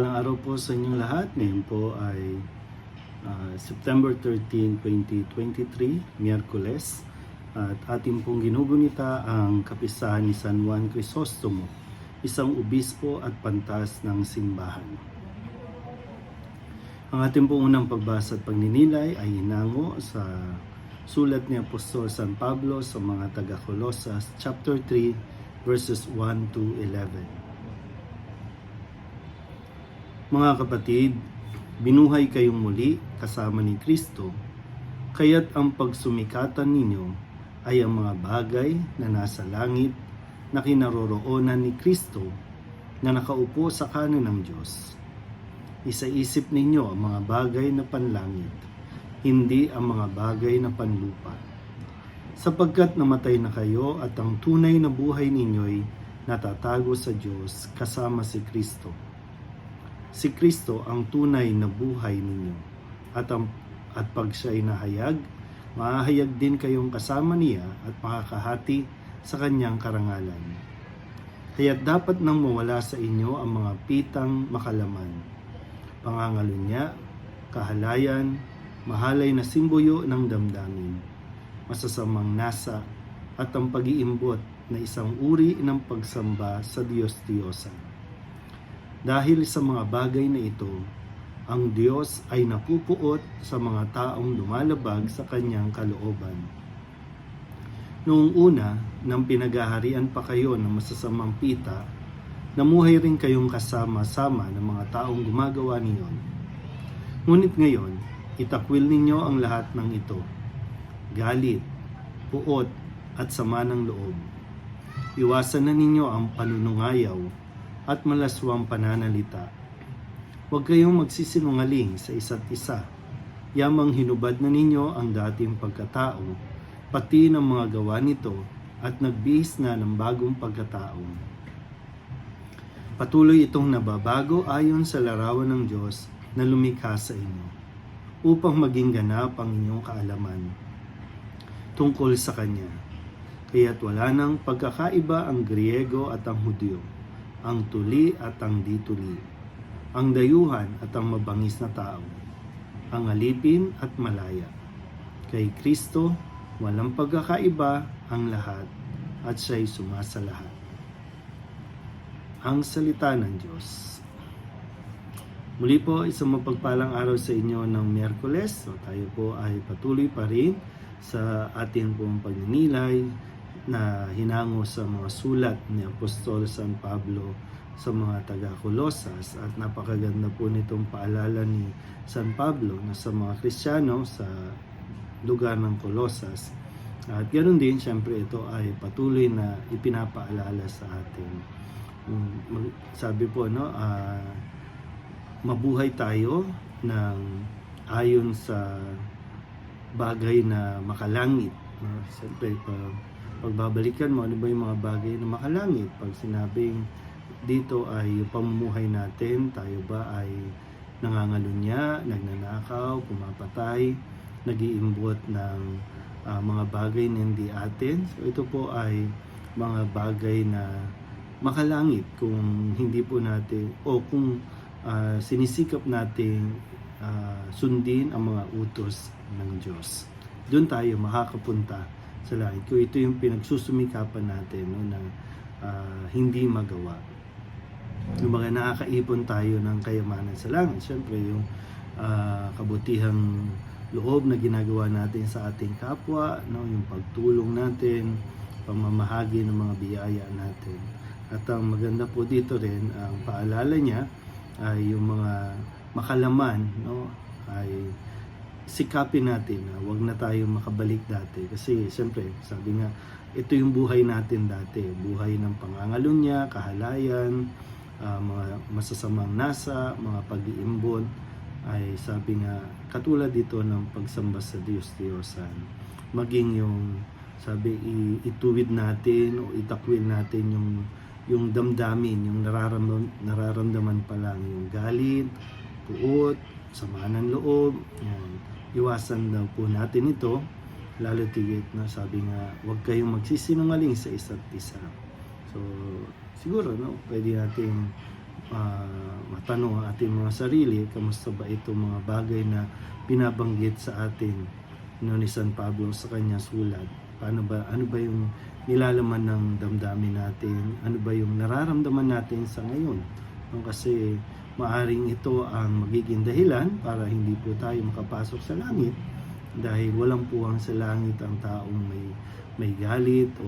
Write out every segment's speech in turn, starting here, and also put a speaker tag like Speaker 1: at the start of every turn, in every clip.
Speaker 1: mapagpalang araw po sa inyong lahat. Ngayon po ay ah, September 13, 2023, Miyerkules. At ating pong ginugunita ang kapisahan ni San Juan Crisostomo, isang obispo at pantas ng simbahan. Ang ating pong unang pagbasa at pagninilay ay hinango sa sulat ni Apostol San Pablo sa mga taga-Colosas, chapter 3, verses 1 to 11. Mga kapatid, binuhay kayong muli kasama ni Kristo, kaya't ang pagsumikatan ninyo ay ang mga bagay na nasa langit na kinaroroonan ni Kristo na nakaupo sa kanan ng Diyos. Isaisip ninyo ang mga bagay na panlangit, hindi ang mga bagay na panlupa. Sapagkat namatay na kayo at ang tunay na buhay ninyo'y natatago sa Diyos kasama si Kristo. Si Kristo ang tunay na buhay ninyo. At, ang, at pag siya'y nahayag, mahahayag din kayong kasama niya at makakahati sa kanyang karangalan. Kaya dapat nang mawala sa inyo ang mga pitang makalaman, pangangalunya, kahalayan, mahalay na simboyo ng damdamin, masasamang nasa, at ang pag-iimbot na isang uri ng pagsamba sa Diyos-Diyosan. Dahil sa mga bagay na ito, ang Diyos ay napupuot sa mga taong lumalabag sa kanyang kalooban. Noong una, nang pinaghaharian pa kayo ng masasamang pita, namuhay rin kayong kasama-sama ng mga taong gumagawa niyon. Ngunit ngayon, itakwil ninyo ang lahat ng ito. Galit, puot, at sama ng loob. Iwasan na ninyo ang panunungayaw at malaswang pananalita. Huwag kayong magsisinungaling sa isa't isa. Yamang hinubad na ninyo ang dating pagkatao, pati ng mga gawa nito, at nagbihis na ng bagong pagkatao. Patuloy itong nababago ayon sa larawan ng Diyos na lumikha sa inyo, upang maging ganap ang inyong kaalaman tungkol sa Kanya. Kaya't wala nang pagkakaiba ang Griego at ang Hudyo ang tuli at ang dituli, ang dayuhan at ang mabangis na tao, ang alipin at malaya. Kay Kristo, walang pagkakaiba ang lahat at siya'y sumasa lahat. Ang salita ng Diyos. Muli po, isang mapagpalang araw sa inyo ng Miyerkules. So, tayo po ay patuloy pa rin sa ating pong pagninilay na hinango sa mga sulat ni Apostol San Pablo sa mga taga-Colosas at napakaganda po nitong paalala ni San Pablo na sa mga Kristiyano sa lugar ng Colosas. At ganoon din, syempre ito ay patuloy na ipinapaalala sa atin. Um, Sabi po, no, ah, mabuhay tayo ng ayon sa bagay na makalangit. No? Siyempre, pag pagbabalikan mo, ano ba yung mga bagay na makalangit? Pag sinabing dito ay pamumuhay natin, tayo ba ay nangangalunya, nagnanakaw, pumapatay, nagiimbot ng ah, mga bagay na hindi atin. So ito po ay mga bagay na makalangit kung hindi po natin o kung ah, sinisikap nating ah, sundin ang mga utos ng Diyos. Doon tayo makakapunta sa langit. Kung ito yung pinagsusumikapan natin no, na ah, hindi magawa. Yung mga nakakaipon tayo ng kayamanan sa langit. Siyempre, yung ah, kabutihang loob na ginagawa natin sa ating kapwa, no, yung pagtulong natin, pamamahagi ng mga biyaya natin. At ang maganda po dito rin, ang paalala niya ay yung mga makalaman, no, ay sikapin natin na wag na tayo makabalik dati. Kasi siyempre sabi nga ito yung buhay natin dati. Buhay ng pangangalunya kahalayan ah, mga masasamang nasa mga pag-iimbon. Ay sabi nga katulad dito ng pagsamba sa Diyos Diyosan. Maging yung sabi ituwid natin o itakwil natin yung yung damdamin yung nararamdaman nararamdaman pa lang. Yung galit puot sama ng loob yan iwasan daw po natin ito lalo tigit na sabi nga huwag kayong magsisinungaling sa isa't isa so siguro no pwede natin ah, matanong ang ating mga sarili, kamusta ba itong mga bagay na binabanggit sa atin no, ni San Pablo sa kanyang sulat. Paano ba, ano ba yung nilalaman ng damdamin natin? Ano ba yung nararamdaman natin sa ngayon? No, kasi maaring ito ang magiging dahilan para hindi po tayo makapasok sa langit dahil walang puwang sa langit ang taong may may galit o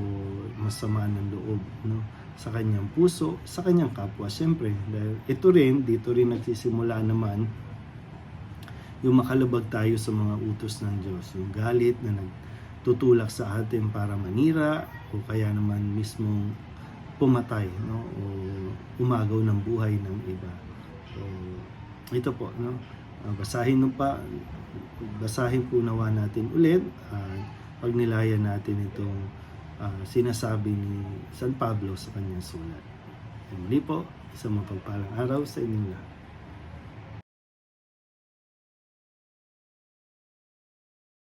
Speaker 1: masama ng loob no sa kanyang puso, sa kanyang kapwa siyempre. Dahil ito rin, dito rin nagsisimula naman yung makalabag tayo sa mga utos ng Diyos. Yung galit na nagtutulak sa atin para manira o kaya naman mismong pumatay no o umagaw ng buhay ng iba. So, ito po no. Ah, basahin no pa basahin po nawa natin ulit at pagnilayan natin itong ah, sinasabi ni San Pablo sa kanyang sulat. Muli po, isang mapagpalang araw sa inyong lahat.